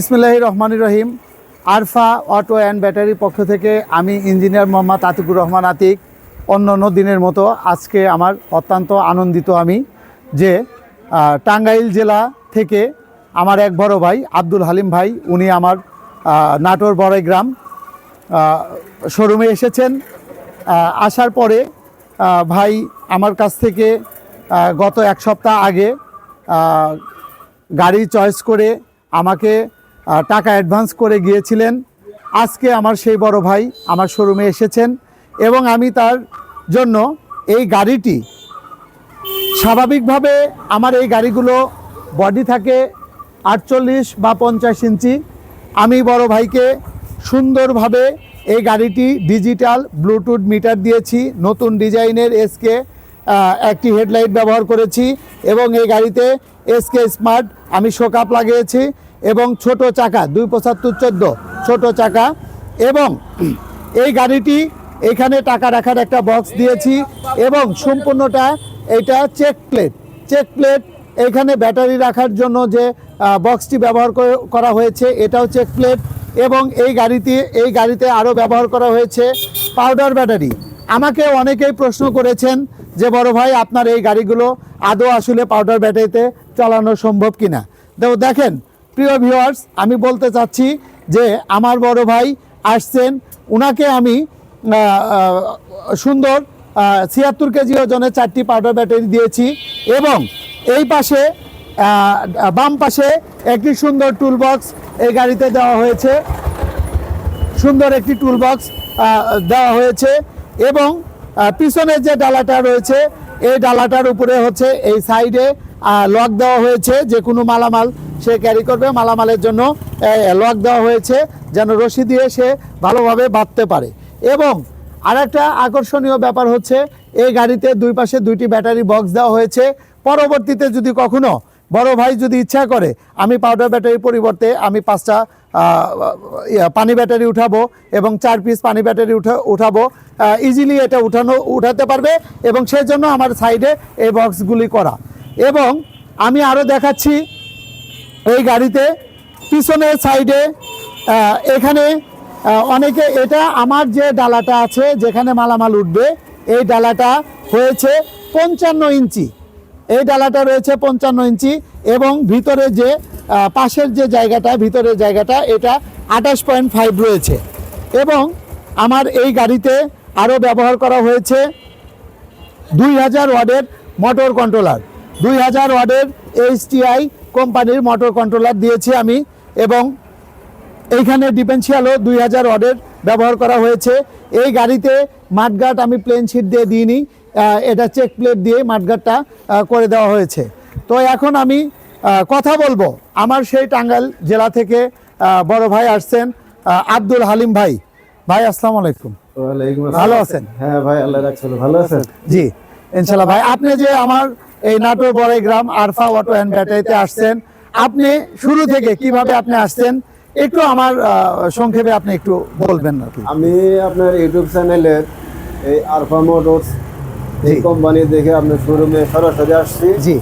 বিসমুল্লাহ রহমান রহিম। আরফা অটো অ্যান্ড ব্যাটারির পক্ষ থেকে আমি ইঞ্জিনিয়ার মোহাম্মদ আতিকুর রহমান আতিক। অন্য অন্য দিনের মতো আজকে আমার অত্যন্ত আনন্দিত আমি যে টাঙ্গাইল জেলা থেকে আমার এক বড় ভাই আব্দুল হালিম ভাই, উনি আমার নাটোর বড়াই গ্রাম শোরুমে এসেছেন। আসার পরে ভাই আমার কাছ থেকে গত এক সপ্তাহ আগে গাড়ি চয়েস করে আমাকে টাকা অ্যাডভান্স করে গিয়েছিলেন। আজকে আমার সেই বড় ভাই আমার শোরুমে এসেছেন এবং আমি তার জন্য এই গাড়িটি স্বাভাবিকভাবে আমার এই গাড়িগুলো বডি থাকে আটচল্লিশ বা পঞ্চাশ ইঞ্চি। আমি বড় ভাইকে সুন্দরভাবে এই গাড়িটি ডিজিটাল ব্লুটুথ মিটার দিয়েছি, নতুন ডিজাইনের এসকে একটি হেডলাইট ব্যবহার করেছি এবং এই গাড়িতে এসকে স্মার্ট আমি শোকাপ লাগিয়েছি। এবং ছোট চাকা, দুই পঁচাত্তর চোদ্দ, ছোট চাকা। এবং এই গাড়িটি এখানে টাকা রাখার একটা বক্স দিয়েছি এবং সম্পূর্ণটা এটা চেক প্লেট চেক প্লেট এখানে ব্যাটারি রাখার জন্য যে বক্সটি ব্যবহার করা হয়েছে, এটাও চেক প্লেট এবং এই গাড়িতে এই গাড়িতে আরও ব্যবহার করা হয়েছে পাউডার ব্যাটারি আমাকে অনেকেই প্রশ্ন করেছেন যে, বড় ভাই, আপনার এই গাড়িগুলো আদৌ আসলে পাউডার ব্যাটারিতে চালানো সম্ভব কিনা? দেখেন প্রিয় ভিউয়ার্স আমি বলতে চাচ্ছি যে আমার বড় ভাই আসছেন। উনাকে আমি সুন্দর ছিয়াত্তর কেজি ওজনের চারটি পাউডার ব্যাটারি দিয়েছি এবং এই পাশে বাম পাশে একটি সুন্দর টুল বক্স এই গাড়িতে দেওয়া হয়েছে। সুন্দর একটি টুল বক্স দেওয়া হয়েছে এবং পিছনের যে ডালাটা রয়েছে, এই ডালাটার উপরে হচ্ছে এই সাইডে লক দেওয়া হয়েছে, যে কোনো মালামাল সে ক্যারি করবে, মালামালের জন্য লক দেওয়া হয়েছে, যেন রশি দিয়ে সে ভালোভাবে বাঁধতে পারে। এবং আর একটা আকর্ষণীয় ব্যাপার হচ্ছে, এই গাড়িতে দুই পাশে দুইটি ব্যাটারি বক্স দেওয়া হয়েছে। পরবর্তীতে যদি কখনো বড় ভাই যদি ইচ্ছা করে, আমি পাউডার ব্যাটারির পরিবর্তে আমি পাঁচটা পানি ব্যাটারি উঠাবো এবং চার পিস পানি ব্যাটারি উঠা, উঠাবো ইজিলি এটা উঠানো, উঠাতে পারবে এবং সেই জন্য আমার সাইডে এই বক্সগুলি করা। এবং আমি আরও দেখাচ্ছি এই গাড়িতে, পিছনের সাইডে এখানে অনেকে, এটা আমার যে ডালাটা আছে যেখানে মালামাল উঠবে, এই ডালাটা হয়েছে পঞ্চান্ন ইঞ্চি। এই ডালাটা রয়েছে পঞ্চান্ন ইঞ্চি এবং ভিতরে যে পাশের যে জায়গাটা, ভিতরের জায়গাটা, এটা আঠাশ পয়েন্ট ফাইভ রয়েছে। এবং আমার এই গাড়িতে আরও ব্যবহার করা হয়েছে দুই হাজার ওয়ার্ডের মোটর কন্ট্রোলার। দুই হাজার ওয়ার্ডের এইচটিআই কোম্পানির মোটর কন্ট্রোলার দিয়েছি আমি এবং এইখানে ডিফেন্সিয়ালও দুই হাজার ওয়ার্ডের ব্যবহার করা হয়েছে। এই গাড়িতে মাঠগাট আমি প্লেন শিট দিয়ে দিইনি এটা চেক প্লেট দিয়ে মাঠগাটটা আহ, করে দেওয়া হয়েছে। তো এখন আমি কথা বলব। আমার সেই টাঙ্গাইল জেলা থেকে বড় ভাই আসছেন আব্দুল হালিম ভাই। ভাই আসসালামু আলাইকুম। ভালো আছেন? হ্যাঁ ভাই আল্লাহ ভালো আছেন? জি ইনশাল্লাহ। ভাই আপনি যে আমার এই নাটোর বড়াই গ্রাম আরফা অটো অ্যান্ড ব্যাটারিতে আসছেন। আপনি শুরু থেকে কীভাবে আপনি আসছেন একটু আমার সংক্ষেপে আপনি একটু বলবেন আর আমি আপনার ইউটিউব চ্যানেলের এই আরফা মোটরস এই কোম্পানি দেখে আপনার শোরুমে সরাসরি আসছি। জি।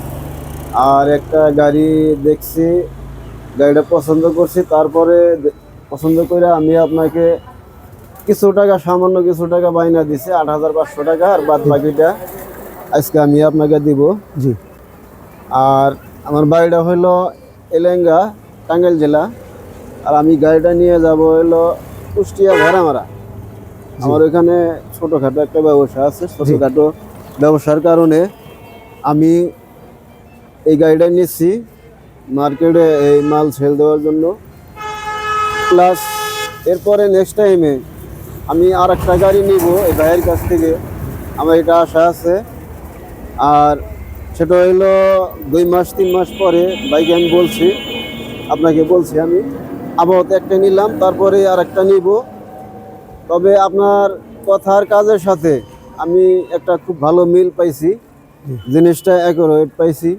আর একটা গাড়ি দেখছি গাড়িটা পছন্দ করছি তারপরে পছন্দ করে আমি আপনাকে কিছু টাকা সামান্য কিছু টাকা বাইনা দিছি আট হাজার পাঁচশো টাকা আর বাদ বাকিটা আজকে আমি আপনাকে দিব। জি। আর আমার বাড়িটা হলো এলেঙ্গা টাঙ্গাইল জেলা। আর আমি গাড়িটা নিয়ে যাব হলো কুষ্টিয়া ভেড়ামারা আমার ওইখানে ছোটোখাটো একটা ব্যবসা আছে ছোটোখাটো ব্যবসার কারণে আমি এই গাড়িটা নিচ্ছি মার্কেটে এই মাল সেল দেওয়ার জন্য। প্লাস এরপরে নেক্সট টাইমে আমি আর একটা গাড়ি নিব এই ভাইয়ের কাছ থেকে। আমার এটা আশা আছে। আর সেটা হইল দুই মাস তিন মাস পরে বাইকে আমি বলছি আপনাকে বলছি আমি আপাতত একটা নিলাম তারপরে আর একটা নিব। তবে আপনার কথার কাজের সাথে আমি একটা খুব ভালো মিল পাইছি জিনিসটা অ্যাকোরেট পাইছি।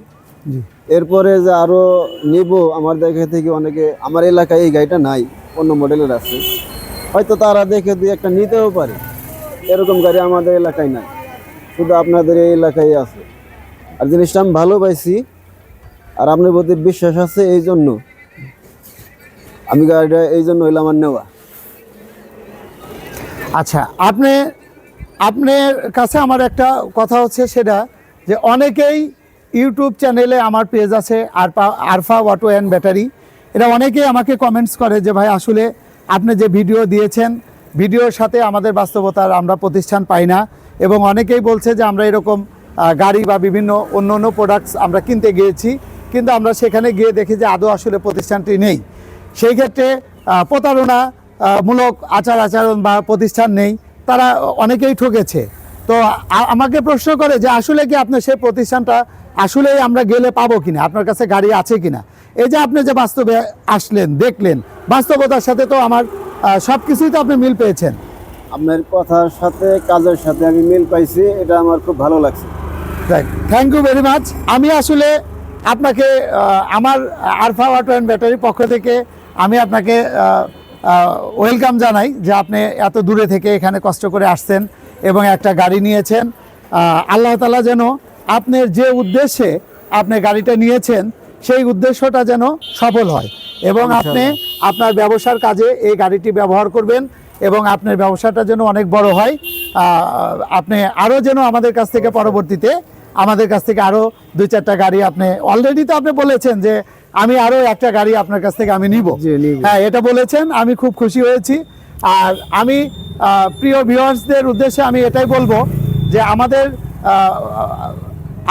এরপরে যে আরও নিব আমার দেখে থেকে অনেকে আমার এলাকায় এই গাড়িটা নাই অন্য মডেলের আছে। হয়তো তারা দেখে দুই একটা নিতেও পারে। এরকম গাড়ি আমাদের এলাকায় নাই। শুধু আপনাদের এই এলাকায় আছে। আর জিনিসটা আমি ভালো পাইছি, আর আপনার প্রতি বিশ্বাস আছে এই জন্য। আমি গাড়িটা এই জন্য হইল আমার নেওয়া। আচ্ছা আপনি, আপনার কাছে আমার একটা কথা হচ্ছে সেটা, যে অনেকেই ইউটিউব চ্যানেলে আমার পেজ আছে, Arfa Arfa auto and battery. এটা অনেকেই আমাকে কমেন্টস করে যে, ভাই, আসলে আপনি যে ভিডিও দিয়েছেন ভিডিওর সাথে আমাদের বাস্তবতার আমরা প্রতিষ্ঠান পাই না। এবং অনেকেই বলছে যে আমরা এরকম গাড়ি বা বিভিন্ন অন্য অন্য প্রোডাক্টস আমরা কিনতে গিয়েছি। কিন্তু আমরা সেখানে গিয়ে দেখি যে আদৌ আসলে প্রতিষ্ঠানটি নেই। সেই ক্ষেত্রে আহ, প্রতারণা মূলক আচার আচরণ বা প্রতিষ্ঠান নেই। তারা অনেকেই ঠকেছে। তো আমাকে প্রশ্ন করে যে আসলে কি আপনার সেই প্রতিষ্ঠানটা আসলেই আমরা গেলে পাবো কিনা? আপনার কাছে গাড়ি আছে কিনা? এই যে আপনি যে বাস্তবে আসলেন দেখলেন বাস্তবতার সাথে তো আমার সব কিছুই তো আপনি মিল পেয়েছেন। আপনার কথার সাথে কাজের সাথে আমি মিল পাইছি এটা আমার খুব ভালো লাগছে। থ্যাংক ইউ ভেরি মাচ আমি আসলে আপনাকে আমার আরফা অটো অ্যান্ড ব্যাটারির পক্ষ থেকে আমি আপনাকে ওয়েলকাম জানাই যে আপনি এত দূরে থেকে এখানে কষ্ট করে আসছেন এবং একটা গাড়ি নিয়েছেন। আল্লাহ তালা যেন আপনার যে উদ্দেশ্যে আপনি গাড়িটা নিয়েছেন সেই উদ্দেশ্যটা যেন সফল হয় এবং আপনি আপনার ব্যবসার কাজে এই গাড়িটি ব্যবহার করবেন। এবং আপনার ব্যবসাটা যেন অনেক বড় হয় আপনি আরও যেন আমাদের কাছ থেকে পরবর্তীতে আমাদের কাছ থেকে আরও দুই চারটা গাড়ি আপনি অলরেডি তো আপনি বলেছেন যে আমি আরও একটা গাড়ি আপনার কাছ থেকে আমি নিব। হ্যাঁ এটা বলেছেন আমি খুব খুশি হয়েছি। আর আমি প্রিয় ভিউয়ার্সদের উদ্দেশ্যে আমি এটাই বলব যে আমাদের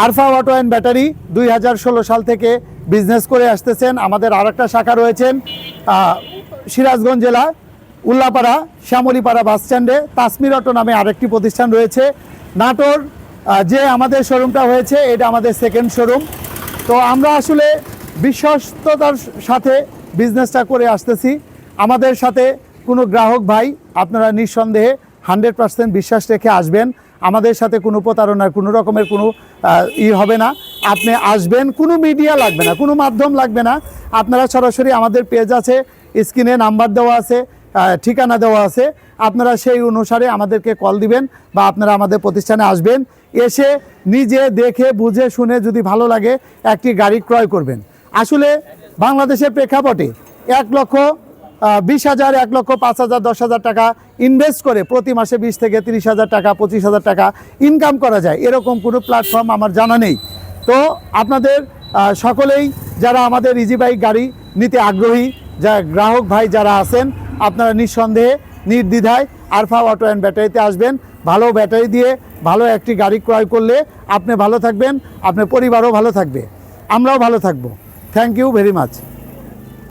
আরফা অটো অ্যান্ড ব্যাটারি দুই হাজার ষোলো সাল থেকে বিজনেস করে আসতেছেন। আমাদের আর একটা শাখা রয়েছেন সিরাজগঞ্জ জেলা। উল্লাপাড়া, শ্যামলীপাড়া বাস স্ট্যান্ডে তাসমির অটো নামে আরেকটি প্রতিষ্ঠান রয়েছে। নাটোর যে আমাদের শোরুমটা হয়েছে, এটা আমাদের সেকেন্ড শোরুম তো আমরা আসলে বিশ্বস্ততার সাথে বিজনেসটা করে আসতেছি। আমাদের সাথে কোনো গ্রাহক ভাই আপনারা নিঃসন্দেহে হান্ড্রেড পার্সেন্ট বিশ্বাস রেখে আসবেন। আমাদের সাথে কোনো প্রতারণার, কোনো রকমের কোনো ই হবে না। আপনি আসবেন, কোনো মিডিয়া লাগবে না, কোনো মাধ্যম লাগবে না। আপনারা সরাসরি আমাদের পেজ আছে স্ক্রিনে নাম্বার দেওয়া আছে। ঠিকানা দেওয়া আছে। আপনারা সেই অনুসারে আমাদেরকে কল দিবেন বা আপনারা আমাদের প্রতিষ্ঠানে আসবেন। এসে নিজে দেখে, বুঝে, শুনে যদি ভালো লাগে একটি গাড়ি ক্রয় করবেন। আসলে বাংলাদেশের প্রেক্ষাপটে এক লক্ষ বিশ হাজার, এক লক্ষ, পাঁচ হাজার, দশ হাজার টাকা ইনভেস্ট করে প্রতি মাসে বিশ থেকে তিরিশ হাজার টাকা, পঁচিশ হাজার টাকা ইনকাম করা যায়। এরকম কোনো প্ল্যাটফর্ম আমার জানা নেই। তো আপনাদের সকলেই যারা আমাদের ইজি বাইক গাড়ি নিতে আগ্রহী, যা গ্রাহক ভাই যারা আছেন আপনারা নিঃসন্দেহে নির্দ্বিধায় আরফা অটো অ্যান্ড ব্যাটারিতে আসবেন। ভালো ব্যাটারি দিয়ে ভালো একটি গাড়ি ক্রয় করলে আপনি ভালো থাকবেন, আপনার পরিবারও ভালো থাকবে। আমরাও ভালো থাকব। Thank you very much